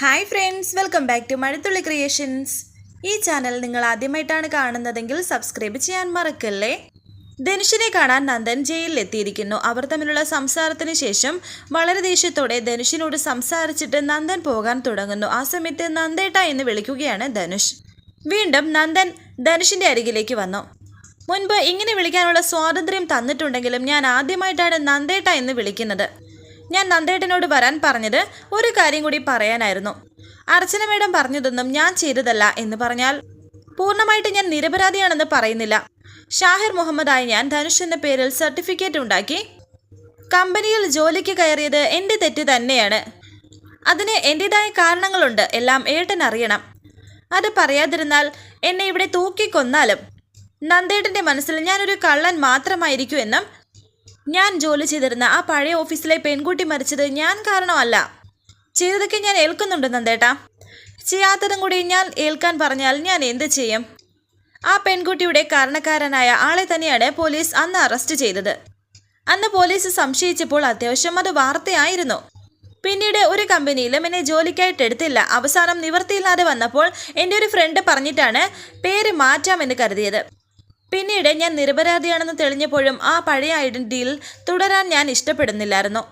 Hi friends welcome back to Mazhathulli creations ഈ channel നിങ്ങൾ ആദ്യമായിട്ടാണ് കാണുന്നതെങ്കിൽ സബ്സ്ക്രൈബ് ചെയ്യാൻ മറക്കല്ലേ? ധനുഷിനെ കാണാൻ നന്ദൻ ജയിലിൽ എത്തിയിരിക്കുന്നു. അവർ തമ്മിലുള്ള സംസാരത്തിന് ശേഷം വളരെ ദേഷ്യത്തോടെ ധനുഷിനോട് സംസാരിച്ചിട്ട് നന്ദൻ പോകാൻ തുടങ്ങുന്നു. ആ സമയത്ത് നന്ദേട്ട എന്ന് വിളിക്കുകയാണ് ധനുഷ്. വീണ്ടും നന്ദൻ ധനുഷിന്റെ അരികിലേക്ക് വന്നു. മുൻപ് ഇങ്ങനെ വിളിക്കാനുള്ള സ്വാതന്ത്ര്യം തന്നിട്ടുണ്ടെങ്കിലും ഞാൻ ആദ്യമായിട്ടാണ് നന്ദേട്ട എന്ന് വിളിക്കുന്നത്. ഞാൻ നന്ദേട്ടനോട് വരാൻ പറഞ്ഞത് ഒരു കാര്യം കൂടി പറയാനായിരുന്നു. അർച്ചന മേഡം പറഞ്ഞതൊന്നും ഞാൻ ചെയ്തതല്ല എന്ന് പറഞ്ഞാൽ പൂർണമായിട്ട് ഞാൻ നിരപരാധിയാണെന്ന് പറയുന്നില്ല. ഷാഹിർ മുഹമ്മദായി ഞാൻ ധനുഷ് എന്ന പേരിൽ സർട്ടിഫിക്കറ്റ് ഉണ്ടാക്കി കമ്പനിയിൽ ജോലിക്ക് കയറിയത് എന്റെ തെറ്റ് തന്നെയാണ്. അതിന് എന്റെതായ കാരണങ്ങളുണ്ട് എല്ലാം ഏട്ടൻ അറിയണം. അത് പറയാതിരുന്നാൽ എന്നെ ഇവിടെ തൂക്കിക്കൊന്നാലും നന്ദേട്ടന്റെ മനസ്സിൽ ഞാനൊരു കള്ളൻ മാത്രമായിരിക്കും എന്നും ഞാൻ ജോലി ചെയ്തിരുന്ന ആ പഴയ ഓഫീസിലെ പെൺകുട്ടി മരിച്ചത് ഞാൻ കാരണമല്ല. ചെയ്തതൊക്കെ ഞാൻ ഏൽക്കുന്നുണ്ട് നന്ദേട്ടാ. ചെയ്യാത്തതും കൂടി ഞാൻ ഏൽക്കാൻ പറഞ്ഞാൽ ഞാൻ എന്ത് ചെയ്യും? ആ പെൺകുട്ടിയുടെ കാരണക്കാരനായ ആളെ തന്നെയാണ് പോലീസ് അന്ന് അറസ്റ്റ് ചെയ്തത്. അന്ന് പോലീസ് സംശയിച്ചപ്പോൾ അത്യാവശ്യം അത് വാർത്തയായിരുന്നു. പിന്നീട് ഒരു കമ്പനിയിലും എന്നെ ജോലിക്കായിട്ട് എടുത്തില്ല. അവസാനം നിവർത്തിയില്ലാതെ വന്നപ്പോൾ എന്റെ ഒരു ഫ്രണ്ട് പറഞ്ഞിട്ടാണ് പേര് മാറ്റാമെന്ന് കരുതിയത്. പിന്നീട് ഞാൻ നിരപരാധിയാണെന്ന് തെളിഞ്ഞപ്പോഴും ആ പഴയ ഐഡന്റിറ്റിയിൽ തുടരാൻ ഞാൻ ഇഷ്ടപ്പെടുന്നില്ലായിരുന്നു.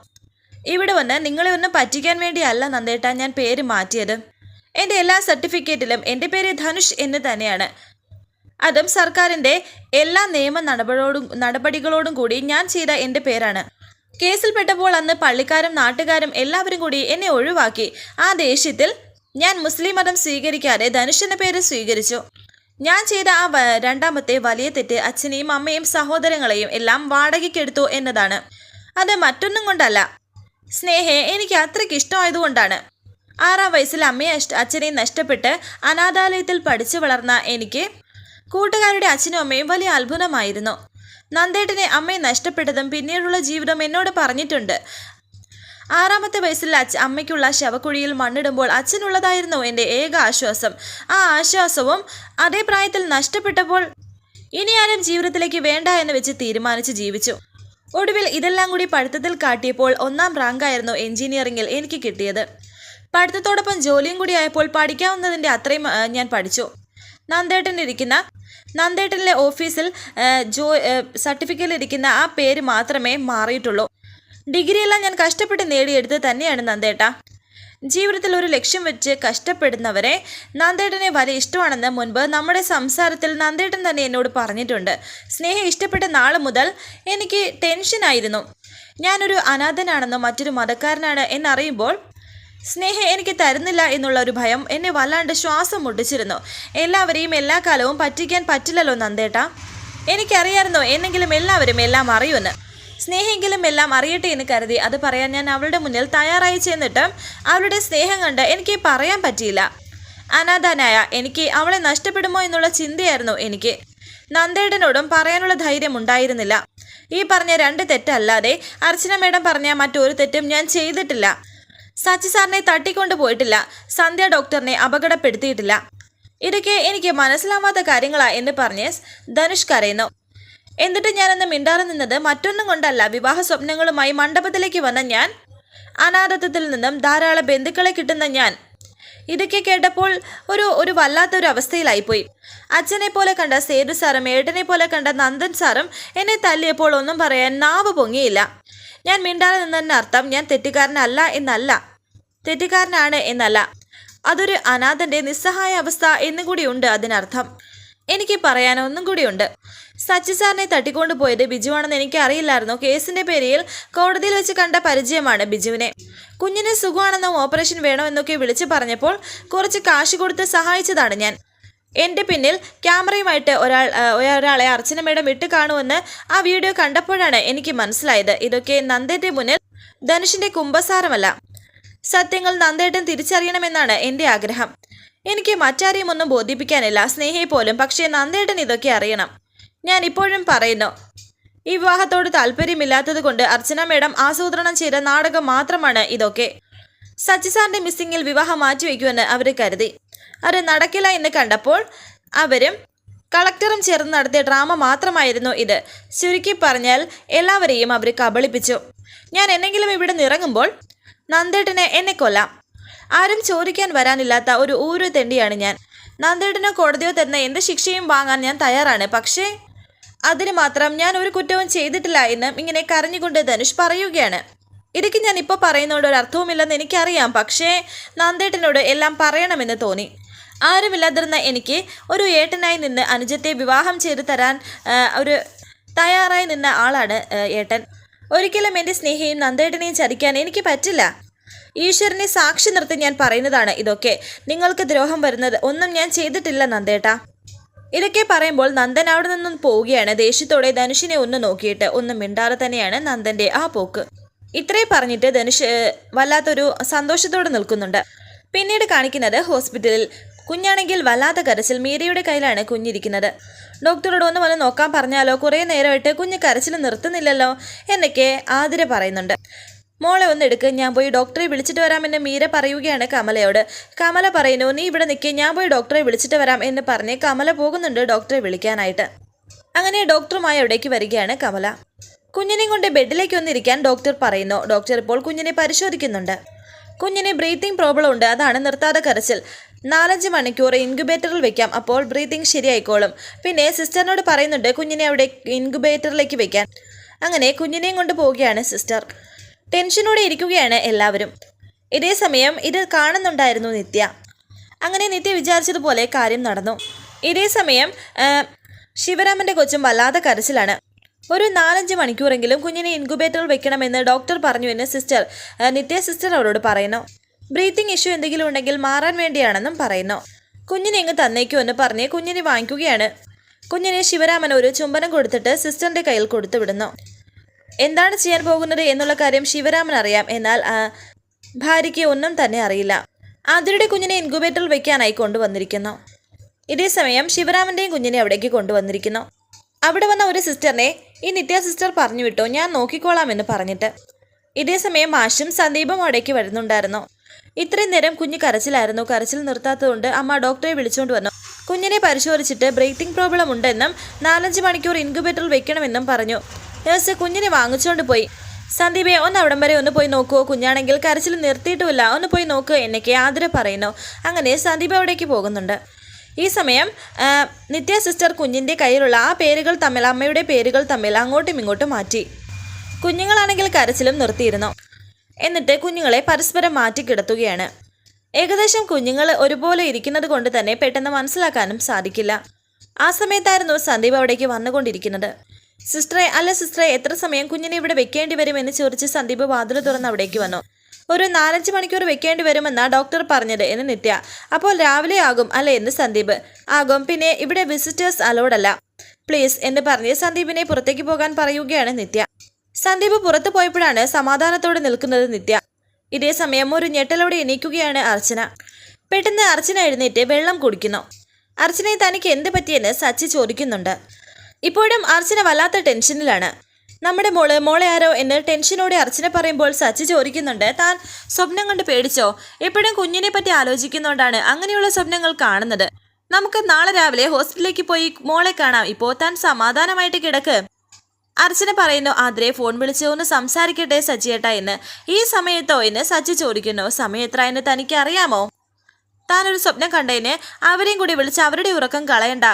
ഇവിടെ വന്ന് നിങ്ങളെ ഒന്നും പറ്റിക്കാൻ വേണ്ടിയല്ല നന്ദേട്ട ഞാൻ പേര് മാറ്റിയത്. എന്റെ എല്ലാ സർട്ടിഫിക്കറ്റിലും എന്റെ പേര് ധനുഷ് എന്ന് തന്നെയാണ്. അതും സർക്കാരിന്റെ എല്ലാ നിയമ നടപടിയോടും നടപടികളോടും കൂടി ഞാൻ ചെയ്ത എന്റെ പേരാണ്. കേസിൽപ്പെട്ടപ്പോൾ അന്ന് പള്ളിക്കാരും നാട്ടുകാരും എല്ലാവരും കൂടി എന്നെ ഒഴിവാക്കി. ആ ദേഷ്യത്തിൽ ഞാൻ മുസ്ലിം മതം സ്വീകരിക്കാതെ ധനുഷ് എന്ന പേര് സ്വീകരിച്ചു. ഞാൻ ചെയ്ത ആ രണ്ടാമത്തെ വലിയ തെറ്റ് അച്ഛനെയും അമ്മയും സഹോദരങ്ങളെയും എല്ലാം വാടകയ്ക്കെടുത്തു എന്നതാണ്. അത് മറ്റൊന്നും കൊണ്ടല്ല. സ്നേഹയെ എനിക്ക് അത്രയ്ക്ക് ഇഷ്ടമായതുകൊണ്ടാണ്. ആറാം വയസ്സിൽ അമ്മയെ അച്ഛനെ നഷ്ടപ്പെട്ട് അനാഥാലയത്തിൽ പഠിച്ചു വളർന്ന എനിക്ക് കൂട്ടുകാരുടെ അച്ഛനും അമ്മയും വലിയ അത്ഭുതമായിരുന്നു. നന്ദേട്ടനെ അമ്മയെ നഷ്ടപ്പെട്ടതും പിന്നീടുള്ള ജീവിതം എന്നോട് പറഞ്ഞിട്ടുണ്ട്. ആറാമത്തെ വയസ്സിൽ അച്ഛ അമ്മയ്ക്കുള്ള ശവക്കുഴിയിൽ മണ്ണിടുമ്പോൾ അച്ഛനുള്ളതായിരുന്നു എന്റെ ഏക ആശ്വാസം. ആ ആശ്വാസവും അതേ പ്രായത്തിൽ നഷ്ടപ്പെട്ടപ്പോൾ ഇനി ആരും ജീവിതത്തിലേക്ക് വേണ്ട എന്ന് വെച്ച് തീരുമാനിച്ച് ജീവിച്ചു. ഒടുവിൽ ഇതെല്ലാം കൂടി പഠിത്തത്തിൽ കാട്ടിയപ്പോൾ ഒന്നാം റാങ്കായിരുന്നു എഞ്ചിനീയറിംഗിൽ എനിക്ക് കിട്ടിയത്. പഠിത്തത്തോടൊപ്പം ജോലിയും കൂടി ആയപ്പോൾ പഠിക്കാവുന്നതിന്റെ അത്രയും ഞാൻ പഠിച്ചു. നന്ദേട്ടൻ ഇരിക്കുന്ന നന്ദേട്ടനിലെ ഓഫീസിൽ ജോ സർട്ടിഫിക്കറ്റിൽ ഇരിക്കുന്ന ആ പേര് മാത്രമേ മാറിയിട്ടുള്ളൂ. ഡിഗ്രിയെല്ലാം ഞാൻ കഷ്ടപ്പെട്ട് നേടിയെടുത്ത് തന്നെയാണ് നന്ദേട്ട. ജീവിതത്തിൽ ഒരു ലക്ഷ്യം വെച്ച് കഷ്ടപ്പെടുന്നവരെ നന്ദേട്ടനെ വലിയ ഇഷ്ടമാണെന്ന് മുൻപ് നമ്മുടെ സംസാരത്തിൽ നന്ദേട്ടൻ തന്നെ എന്നോട് പറഞ്ഞിട്ടുണ്ട്. സ്നേഹ ഇഷ്ടപ്പെട്ട നാൾ മുതൽ എനിക്ക് ടെൻഷനായിരുന്നു ഞാനൊരു അനാഥനാണെന്നോ മറ്റൊരു മതക്കാരനാണ് എന്നറിയുമ്പോൾ സ്നേഹ എനിക്ക് തരുന്നില്ല എന്നുള്ള ഒരു ഭയം എന്നെ വല്ലാണ്ട് ശ്വാസം മുട്ടിച്ചിരുന്നു. എല്ലാവരെയും എല്ലാ കാലവും പറ്റിക്കാൻ പറ്റില്ലല്ലോ നന്ദേട്ട. എനിക്കറിയാമായിരുന്നു എന്നെങ്കിലും എല്ലാവരും എല്ലാം അറിയുമെന്ന്. സ്നേഹമെങ്കിലും എല്ലാം അറിയട്ടെ എന്ന് കരുതി അത് പറയാൻ ഞാൻ അവളുടെ മുന്നിൽ തയ്യാറായി ചെന്നിട്ട് അവളുടെ സ്നേഹം കണ്ട് എനിക്ക് പറയാൻ പറ്റിയില്ല. അനാഥനായ എനിക്ക് അവളെ നഷ്ടപ്പെടുമോ എന്നുള്ള ചിന്തയായിരുന്നു എനിക്ക്. നന്ദേടനോടും പറയാനുള്ള ധൈര്യം ഉണ്ടായിരുന്നില്ല. ഈ പറഞ്ഞ രണ്ട് തെറ്റല്ലാതെ അർച്ചന മേഡം പറഞ്ഞ മറ്റൊരു തെറ്റും ഞാൻ ചെയ്തിട്ടില്ല. സച്ചി സാറിനെ തട്ടിക്കൊണ്ടു പോയിട്ടില്ല. സന്ധ്യ ഡോക്ടറിനെ അപകടപ്പെടുത്തിയിട്ടില്ല. ഇതൊക്കെ എനിക്ക് മനസ്സിലാവാത്ത കാര്യങ്ങളാ എന്ന് പറഞ്ഞ് ധനുഷ് കരയുന്നു. എന്നിട്ട് ഞാനന്ന് മിണ്ടാറി നിന്നത് മറ്റൊന്നും കൊണ്ടല്ല. വിവാഹ സ്വപ്നങ്ങളുമായി മണ്ഡപത്തിലേക്ക് വന്ന ഞാൻ. അനാഥത്വത്തിൽ നിന്നും ധാരാളം ബന്ധുക്കളെ കിട്ടുന്ന ഞാൻ. ഇതൊക്കെ കേട്ടപ്പോൾ ഒരു ഒരു വല്ലാത്തൊരു അവസ്ഥയിലായിപ്പോയി. അച്ഛനെ പോലെ കണ്ട സേതു സാറും ഏട്ടനെ പോലെ കണ്ട നന്ദൻ സാറും എന്നെ തല്ലിയപ്പോൾ ഒന്നും പറയാൻ നാവ് പൊങ്ങിയില്ല. ഞാൻ മിണ്ടാതെ നിന്നതിന്റെ അർത്ഥം ഞാൻ തെറ്റുകാരനല്ല എന്നല്ല. തെറ്റുകാരനാണ് എന്നല്ല. അതൊരു അനാഥന്റെ നിസ്സഹായ അവസ്ഥ എന്നുകൂടിയുണ്ട് അതിനർത്ഥം. എനിക്ക് പറയാനൊന്നും കൂടിയുണ്ട് സച്ചി സാറിനെ തട്ടിക്കൊണ്ടു പോയത് ബിജുവാണെന്ന് എനിക്ക് അറിയില്ലായിരുന്നു കേസിന്റെ പേരിൽ കോടതിയിൽ വെച്ച് കണ്ട പരിചയമാണ് ബിജുവിനെ. കുഞ്ഞിന് സുഖമാണെന്നും ഓപ്പറേഷൻ വേണമെന്നൊക്കെ വിളിച്ചു പറഞ്ഞപ്പോൾ കുറച്ച് കാശ് കൊടുത്ത് സഹായിച്ചതാണ് ഞാൻ. എന്റെ പിന്നിൽ ക്യാമറയുമായിട്ട് ഒരാൾ ഒരാളെ അർച്ചന മേഡം ഇട്ട് കാണുമെന്ന് ആ വീഡിയോ കണ്ടപ്പോഴാണ് എനിക്ക് മനസ്സിലായത്. ഇതൊക്കെ നന്ദേന്റെ മുന്നിൽ ധനുഷിന്റെ കുംഭസാരമല്ല. സത്യങ്ങൾ നന്ദേട്ടൻ തിരിച്ചറിയണമെന്നാണ് എന്റെ ആഗ്രഹം. എനിക്ക് മറ്റാരെയും ഒന്നും ബോധിപ്പിക്കാനില്ല. സ്നേഹയെ പോലും പക്ഷേ നന്ദേട്ടൻ ഇതൊക്കെ അറിയണം. ഞാൻ ഇപ്പോഴും പറയുന്നു. ഈ വിവാഹത്തോട് താല്പര്യമില്ലാത്തത് കൊണ്ട് അർച്ചന മേഡം ആസൂത്രണം ചെയ്ത നാടകം മാത്രമാണ് ഇതൊക്കെ. സച്ചി സാറിന്റെ മിസ്സിങ്ങിൽ വിവാഹം മാറ്റിവെക്കുമെന്ന് അവർ കരുതി. അത് നടക്കില്ല എന്ന് കണ്ടപ്പോൾ അവരും കളക്ടറും ചേർന്ന് നടത്തിയ ഡ്രാമ മാത്രമായിരുന്നു ഇത്. ചുരുക്കി പറഞ്ഞാൽ എല്ലാവരെയും അവർ കബളിപ്പിച്ചു. ഞാൻ എന്നെങ്കിലും ഇവിടെ നിറങ്ങുമ്പോൾ നന്ദേട്ടനെ എന്നെ കൊല്ലാം. ആരും ചോദിക്കാൻ വരാനില്ലാത്ത ഒരു ഊരു തെണ്ടിയാണ് ഞാൻ. നന്ദേട്ടനോ കോടതിയോ തരുന്ന എന്ത് ശിക്ഷയും വാങ്ങാൻ ഞാൻ തയ്യാറാണ്. പക്ഷേ അതിന് മാത്രം ഞാൻ ഒരു കുറ്റവും ചെയ്തിട്ടില്ല എന്ന് ഇങ്ങനെ കരഞ്ഞുകൊണ്ട് ധനുഷ് പറയുകയാണ്. ഇതൊക്കെ ഞാൻ ഇപ്പോൾ പറയുന്നതുകൊണ്ട് ഒരു അർത്ഥവുമില്ലെന്ന് എനിക്കറിയാം. പക്ഷേ നന്ദേട്ടനോട് എല്ലാം പറയണമെന്ന് തോന്നി. ആരുമില്ലാതിരുന്ന എനിക്ക് ഒരു ഏട്ടനായി നിന്ന് അനുജത്തെ വിവാഹം ചെയ്ത് തരാൻ ഒരു തയ്യാറായി നിന്ന ആളാണ് ഏട്ടൻ. ഒരിക്കലും എന്റെ സ്നേഹിയും നന്ദേട്ടനെയും ചതിക്കാൻ എനിക്ക് പറ്റില്ല. ഈശ്വരനെ സാക്ഷി നിർത്തി ഞാൻ പറയുന്നതാണ് ഇതൊക്കെ. നിങ്ങൾക്ക് ദ്രോഹം വരുന്നത് ഒന്നും ഞാൻ ചെയ്തിട്ടില്ല നന്ദേട്ട. ഇതൊക്കെ പറയുമ്പോൾ നന്ദൻ അവിടെ നിന്നും പോവുകയാണ്. ദേഷ്യത്തോടെ ധനുഷിനെ ഒന്ന് നോക്കിയിട്ട് ഒന്നും മിണ്ടാതെ തന്നെയാണ് നന്ദന്റെ ആ പോക്ക്. ഇത്രേ പറഞ്ഞിട്ട് ധനുഷ് വല്ലാത്തൊരു സന്തോഷത്തോടെ നിൽക്കുന്നുണ്ട്. പിന്നീട് കാണിക്കുന്നത് ഹോസ്പിറ്റലിൽ. കുഞ്ഞാണെങ്കിൽ വല്ലാത്ത കരച്ചിൽ മീരയുടെ കയ്യിലാണ് കുഞ്ഞിരിക്കുന്നത്. ഡോക്ടറോട് ഒന്ന് വന്ന് നോക്കാൻ പറഞ്ഞാലോ? കുറേ നേരമായിട്ട് കുഞ്ഞ് കരച്ചിൽ നിർത്തുന്നില്ലല്ലോ? എന്നൊക്കെ ആതിര പറയുന്നുണ്ട്. മോളെ ഒന്ന് എടുക്ക് ഞാൻ പോയി ഡോക്ടറെ വിളിച്ചിട്ട് വരാം എന്ന് മീര പറയുകയാണ് കമലയോട്. കമല പറയുന്നു നീ ഇവിടെ നിൽക്കി ഞാൻ പോയി ഡോക്ടറെ വിളിച്ചിട്ട് വരാം എന്ന് പറഞ്ഞ് കമല പോകുന്നുണ്ട് ഡോക്ടറെ വിളിക്കാനായിട്ട്. അങ്ങനെ ഡോക്ടറുമായി അവിടേക്ക് വരികയാണ് കമല. കുഞ്ഞിനെ കൊണ്ട് ബെഡിലേക്ക് ഒന്നിരിക്കാൻ ഡോക്ടർ പറയുന്നു. ഡോക്ടർ ഇപ്പോൾ കുഞ്ഞിനെ പരിശോധിക്കുന്നുണ്ട്. കുഞ്ഞിന് ബ്രീത്തിങ് പ്രോബ്ലം ഉണ്ട് അതാണ് നിർത്താതെ കരച്ചിൽ. നാലഞ്ച് മണിക്കൂർ ഇൻക്യുബേറ്ററിൽ വെക്കാം അപ്പോൾ ബ്രീത്തിങ് ശരിയായിക്കോളും. പിന്നെ സിസ്റ്ററിനോട് പറയുന്നുണ്ട് കുഞ്ഞിനെ അവിടെ ഇൻക്യുബേറ്ററിലേക്ക് വെക്കാൻ. അങ്ങനെ കുഞ്ഞിനെയും കൊണ്ട് പോവുകയാണ് സിസ്റ്റർ. ടെൻഷനോടെ ഇരിക്കുകയാണ് എല്ലാവരും. ഇതേ സമയം ഇത് കാണുന്നുണ്ടായിരുന്നു നിത്യ. അങ്ങനെ നിത്യ വിചാരിച്ചതുപോലെ കാര്യം നടന്നു. ഇതേ സമയം ശിവരാമന്റെ കൊച്ചും വല്ലാതെ കരച്ചിലാണ്. ഒരു നാലഞ്ച് മണിക്കൂറെങ്കിലും കുഞ്ഞിനെ ഇൻക്യുബേറ്ററിൽ വെക്കണമെന്ന് ഡോക്ടർ പറഞ്ഞു എന്ന് സിസ്റ്റർ നിത്യ സിസ്റ്റർ അവരോട് പറയുന്നു. ബ്രീത്തിങ് ഇഷ്യൂ എന്തെങ്കിലും ഉണ്ടെങ്കിൽ മാറാൻ വേണ്ടിയാണെന്നും പറയുന്നു. കുഞ്ഞിനെ ഇങ്ങ് തന്നേക്കൂ എന്ന് പറഞ്ഞ് കുഞ്ഞിനെ വാങ്ങിക്കുകയാണ്. കുഞ്ഞിനെ ശിവരാമൻ ഒരു ചുംബനം കൊടുത്തിട്ട് സിസ്റ്ററിന്റെ കയ്യിൽ കൊടുത്തു വിടുന്നു എന്താണ് ചെയ്യാൻ പോകുന്നത് എന്നുള്ള കാര്യം ശിവരാമൻ അറിയാം. എന്നാൽ ഭാര്യയ്ക്ക് ഒന്നും തന്നെ അറിയില്ല. ആതിരയുടെ കുഞ്ഞിനെ ഇൻക്യുബേറ്ററിൽ വെക്കാനായി കൊണ്ടുവന്നിരിക്കുന്നു. ഇതേസമയം ശിവരാമന്റെയും കുഞ്ഞിനെ അവിടേക്ക് കൊണ്ടുവന്നിരിക്കുന്നു. അവിടെ വന്ന ഒരു സിസ്റ്ററിനെ ഈ നിത്യ സിസ്റ്റർ പറഞ്ഞു വിട്ടോ ഞാൻ നോക്കിക്കോളാം എന്ന് പറഞ്ഞിട്ട്. ഇതേസമയം മാഷും സന്ദീപും അവിടേക്ക് വരുന്നുണ്ടായിരുന്നു. ഇത്രയും നേരം കുഞ്ഞ് കരച്ചിലായിരുന്നു. കരച്ചിൽ നിർത്താത്തതുകൊണ്ട് അമ്മ ഡോക്ടറെ വിളിച്ചുകൊണ്ട് വന്നു. കുഞ്ഞിനെ പരിശോധിച്ചിട്ട് ബ്രീത്തിങ് പ്രോബ്ലം ഉണ്ടെന്നും നാലഞ്ച് മണിക്കൂർ ഇൻക്യുബേറ്ററിൽ വെക്കണമെന്നും പറഞ്ഞു. നേഴ്സ് കുഞ്ഞിനെ വാങ്ങിച്ചുകൊണ്ട് പോയി. സന്ദീപെ ഒന്ന് അവിടം വരെ ഒന്ന് പോയി നോക്കുവോ കുഞ്ഞാണെങ്കിൽ കരച്ചിൽ നിർത്തിയിട്ടുമില്ല. ഒന്ന് പോയി നോക്ക് എന്നൊക്കെ ആതിര പറയുന്നു. അങ്ങനെ സന്ദീപ് അവിടേക്ക് പോകുന്നുണ്ട്. ഈ സമയം നിത്യ സിസ്റ്റർ കുഞ്ഞിന്റെ കയ്യിലുള്ള ആ പേരുകൾ തമ്മിൽ അമ്മയുടെ പേരുകൾ തമ്മിൽ അങ്ങോട്ടും ഇങ്ങോട്ടും മാറ്റി. കുഞ്ഞുങ്ങളാണെങ്കിൽ കരച്ചിലും നിർത്തിയിരുന്നു. എന്നിട്ട് കുഞ്ഞുങ്ങളെ പരസ്പരം മാറ്റി കിടത്തുകയാണ്. ഏകദേശം കുഞ്ഞുങ്ങൾ ഒരുപോലെ ഇരിക്കുന്നത് കൊണ്ട് തന്നെ പെട്ടെന്ന് മനസ്സിലാക്കാനും സാധിക്കില്ല. ആ സമയത്തായിരുന്നു സന്ദീപ് അവിടേക്ക് വന്നുകൊണ്ടിരിക്കുന്നത്. സിസ്റ്ററെ അല്ല സിസ്റ്ററെ എത്ര സമയം കുഞ്ഞിനെ ഇവിടെ വെക്കേണ്ടി വരും എന്ന് ചോദിച്ച് സന്ദീപ് വാതിൽ തുറന്ന് അവിടേക്ക് വന്നു. ഒരു നാലഞ്ച് മണിക്കൂർ വെക്കേണ്ടി വരുമെന്നാണ് ഡോക്ടർ പറഞ്ഞത് എന്ന് നിത്യ. അപ്പോൾ രാവിലെ ആകും അല്ലേ എന്ന് സന്ദീപ്. ആകും പിന്നെ ഇവിടെ വിസിറ്റേഴ്സ് അലോഡല്ല പ്ലീസ് എന്ന് പറഞ്ഞ് സന്ദീപിനെ പുറത്തേക്ക് പോകാൻ പറയുകയാണ് നിത്യ. സന്ദീപ് പുറത്തു പോയപ്പോഴാണ് സമാധാനത്തോടെ നിൽക്കുന്നത് നിത്യ. ഇതേ സമയം ഒരു ഞെട്ടലോടെ എണീക്കുകയാണ് അർച്ചന. പെട്ടെന്ന് അർച്ചന എഴുന്നേറ്റ് വെള്ളം കുടിക്കുന്നു. അർച്ചനയെ തനിക്ക് എന്ത് പറ്റിയെന്ന് സച്ചി ചോദിക്കുന്നുണ്ട്. ഇപ്പോഴും അർച്ചന വല്ലാത്ത ടെൻഷനിലാണ്. നമ്മുടെ മോൾ മോളെ ആരോ എന്ന് ടെൻഷനോടെ അർച്ചന പറയുമ്പോൾ സച്ചി ചോദിക്കുന്നുണ്ട് താൻ സ്വപ്നം കണ്ട് പേടിച്ചോ? എപ്പോഴും കുഞ്ഞിനെ പറ്റി ആലോചിക്കുന്നോണ്ടാണ് അങ്ങനെയുള്ള സ്വപ്നങ്ങൾ കാണുന്നത്. നമുക്ക് നാളെ രാവിലെ ഹോസ്പിറ്റലിലേക്ക് പോയി മോളെ കാണാം. ഇപ്പോൾ താൻ സമാധാനമായിട്ട് കിടക്ക്. അർച്ചന പറയുന്നു ആദ്രെ ഫോൺ വിളിച്ച് ഒന്ന് സംസാരിക്കട്ടെ സച്ചിയേട്ടാ എന്ന്. ഈ സമയത്തോ എന്ന് സച്ചി ചോദിക്കുന്നു സമയം എത്ര എന്ന് തനിക്ക് അറിയാമോ താനൊരു സ്വപ്നം കണ്ടതിന് അവരെയും കൂടി വിളിച്ച് അവരുടെ ഉറക്കം കളയണ്ട.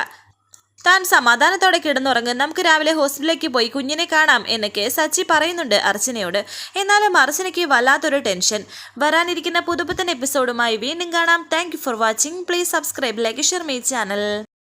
താൻ സമാധാനത്തോടെ കിടന്നുറങ്ങും. നമുക്ക് രാവിലെ ഹോസ്പിറ്റലിലേക്ക് പോയി കുഞ്ഞിനെ കാണാം എന്നൊക്കെ സച്ചി പറയുന്നുണ്ട് അർച്ചനയോട്. എന്നാലും അർച്ചനയ്ക്ക് വല്ലാത്തൊരു ടെൻഷൻ. വരാനിരിക്കുന്ന പുതുപുത്തൻ എപ്പിസോഡുമായി വീണ്ടും കാണാം. Thank for watching please subscribe like share my channel